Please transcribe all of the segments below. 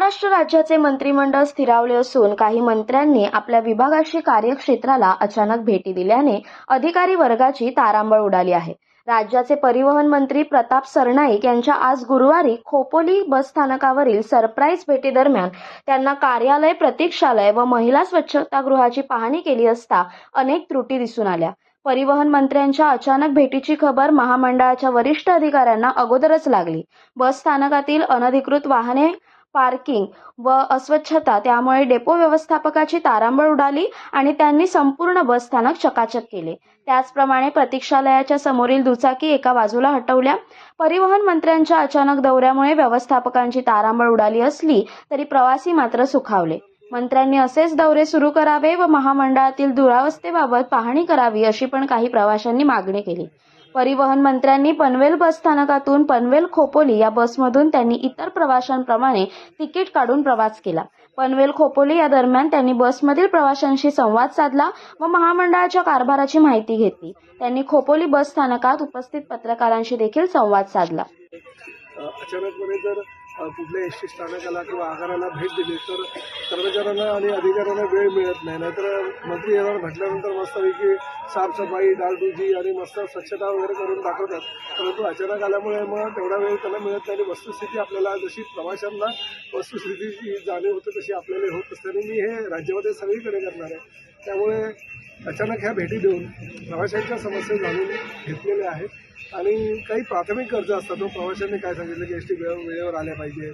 महाराष्ट्र राज्याचे मंत्रिमंडळ स्थिरावले असून काही मंत्र्यांनी आपल्या विभागाशी कार्यक्षेत्राला अचानक भेटी दिल्याने अधिकारी वर्गाची तारांबळ उडाली आहे. राज्याचे परिवहन मंत्री प्रताप सरनाईक यांच्या आज गुरुवारी खोपोली बस स्थानकावरील सरप्राईज भेटीदरम्यान त्यांना कार्यालय प्रतीक्षालय व महिला स्वच्छतागृहाची पाहणी केली असता अनेक त्रुटी दिसून आल्या. परिवहन मंत्र्यांच्या अचानक भेटीची खबर महामंडळाच्या वरिष्ठ अधिकाऱ्यांना अगोदरच लागली. बस स्थानकातील अनधिकृत वाहने पार्किंग व अस्वच्छता त्यामुळे डेपो व्यवस्थापकाची तारांबळ उडाली आणि त्यांनी संपूर्ण बस स्थानक चकाचक केले. त्याचप्रमाणे प्रतीक्षालयाच्या समोरील दुचाकी एका बाजूला हटवल्या. परिवहन मंत्र्यांच्या अचानक दौऱ्यामुळे व्यवस्थापकांची तारांबळ उडाली असली तरी प्रवासी मात्र सुखावले. मंत्र्यांनी असेच दौरे सुरू करावे व महामंडळातील दुरावस्थेबाबत पाहणी करावी अशी पण काही प्रवाशांनी मागणी केली. परिवहन मंत्र्यांनी पनवेल बस स्थानकातून पनवेल खोपोली या बसमधून त्यांनी इतर प्रवाशांप्रमाणे तिकीट काढून प्रवास केला. पनवेल खोपोली या दरम्यान त्यांनी बसमधील प्रवाशांशी संवाद साधला व महामंडळाच्या कारभाराची माहिती घेतली. त्यांनी खोपोली बस स्थानकात उपस्थित पत्रकारांशी देखील संवाद साधला. कुठल्या एस टी स्थानकाला किंवा आगाराला भेट दिली तर कर्मचाऱ्यांना आणि अधिकाऱ्यांना वेळ मिळत नाही. नाहीतर मंत्री येणार म्हटल्यानंतर मस्तपैकी साफसफाई डालडुजी आणि मस्त स्वच्छता वगैरे करून दाखवतात. परंतु अचानक आल्यामुळे मग तेवढा वेळ त्याला मिळत नाही आणि वस्तुस्थिती आपल्याला जशी प्रवाशांना वस्तुस्थितीची जाणीव होते तशी आपल्याला होत असते आणि मी हे राज्यामध्ये सगळीकडे करणार आहे. त्यामुळे अचानक ह्या भेटी देऊन प्रवाशांच्या समस्या जाणून घेतलेल्या आहेत. आणि काही प्राथमिक गरजा असतात. तो प्रवाशांनी काय सांगितलं की एस टी वेळ वेळेवर आल्या पाहिजे.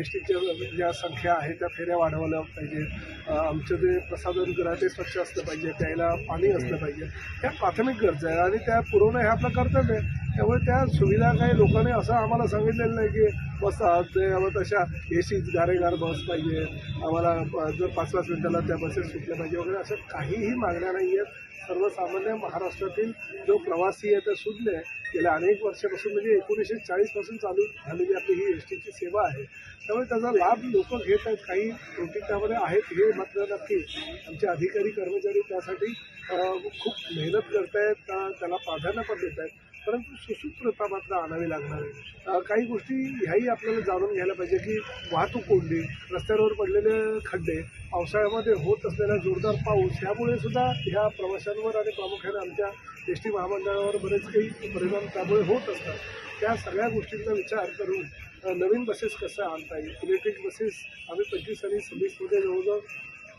एस टीच्या ज्या संख्या आहेत त्या फेऱ्या वाढवल्या पाहिजे अ, आमचं जे प्रसाधन ते स्वच्छ असलं पाहिजे प्यायला पाणी असलं पाहिजे. त्या प्राथमिक गरजा आहे आणि त्या पुरवणं हे आपलं कर्तव्य आहे. त्यामुळे त्या सुविधा काही लोकांनी असं आम्हाला सांगितलेलं नाही की बस ते आम्हाला तशा ए सी गारेगार बस पाहिजे आम्हाला जर पाच पाच मिनिटाला त्या बसेस सुटल्या पाहिजे वगैरे असं काहीही मागण्या नाही आहेत. सर्वसामान्य महाराष्ट्रातील जो प्रवासी आहे ते सुटले. गेल्या अनेक वर्षापासून म्हणजे एकोणीसशे चाळीसपासून चालू झालेली आपली ही एस टीची सेवा आहे. त्यामुळे त्याचा लाभ लोक घेत आहेत. काही त्रुटी त्यामध्ये आहेत हे मात्र नक्की आमचे अधिकारी कर्मचारी त्यासाठी खूप मेहनत करत आहेत त्याला प्राधान्य पण देत आहेत परंतु सुसूत्रता मात्र आणावी लागणार आहे. काही गोष्टी ह्याही आपल्याला जाणून घ्यायला पाहिजे की वाहतूक कोंडी रस्त्यावर पडलेले खड्डे पावसाळ्यामध्ये होत असलेला जोरदार पाऊस यामुळे सुद्धा ह्या प्रवाशांवर आणि प्रामुख्याने आमच्या एस टी महामंडळावर बरेच काही परिणाम त्यामुळे होत असतात. त्या सगळ्या गोष्टींचा विचार करून नवीन बसेस कसं आणता येईल? इलेक्ट्रिक बसेस आम्ही पंचवीस आणि सव्वीसमध्ये जवळजवळ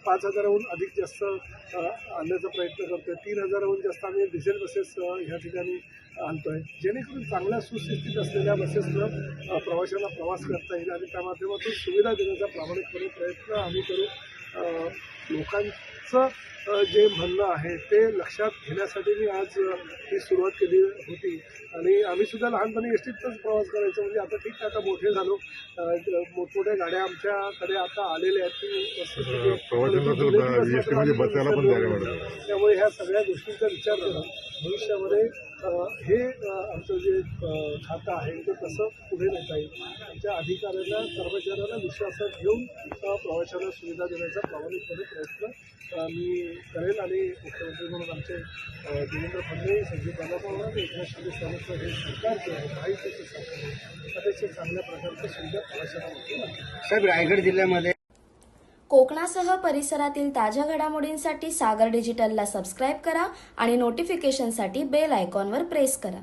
पाच हजाराहून अधिक जास्त आणण्याचा प्रयत्न करतोय. तीन हजाराहून जास्त आम्ही डिझेल बसेस ह्या ठिकाणी आणतोय. जेणेकरून चांगल्या सुस्थितीत असलेल्या बसेसनं प्रवाशांना प्रवास करता येईल आणि त्या माध्यमातून सुविधा देण्याचा प्रामाणिकपणे प्रयत्न आम्ही करू. लोकां अ, जे म्हणणं आहे ते लक्षात घेण्यासाठी मी आज ही सुरुवात केली होती. आणि आम्ही सुद्धा लहानपणी एस टीतच प्रवास करायचो. म्हणजे आता ठीक आहे आता मोठे झालो. मोठमोठ्या गाड्या आमच्याकडे आता आलेल्या आहेत. की. मिळत त्यामुळे ह्या सगळ्या गोष्टींचा विचार करून भविष्यामध्ये हे आमचं जे खातं आहे ते कसं पुढे नेता येईल. आमच्या अधिकाऱ्यांना कर्मचाऱ्यांना विश्वासात घेऊन प्रवाशांना सुविधा देण्याचा प्रामाणिकपणे प्रयत्न मी करेल आणि मुख्यमंत्री म्हणून आमचे देवेंद्र फडणवीस पवार आणि एकनाथ शिंदे साहेबांचं हे सरकार जे आहे. महायुतीचं सरकार आहे अतिशय चांगल्या प्रकारच्या सुविधा प्रवाशांना मिळतील. साहेब रायगड जिल्ह्यामध्ये कोकणासह परिसरातील ताज्या घडामोडींसाठी सागर डिजिटलला सबस्क्राईब करा आणि नोटिफिकेशनसाठी बेल आयकॉनवर प्रेस करा.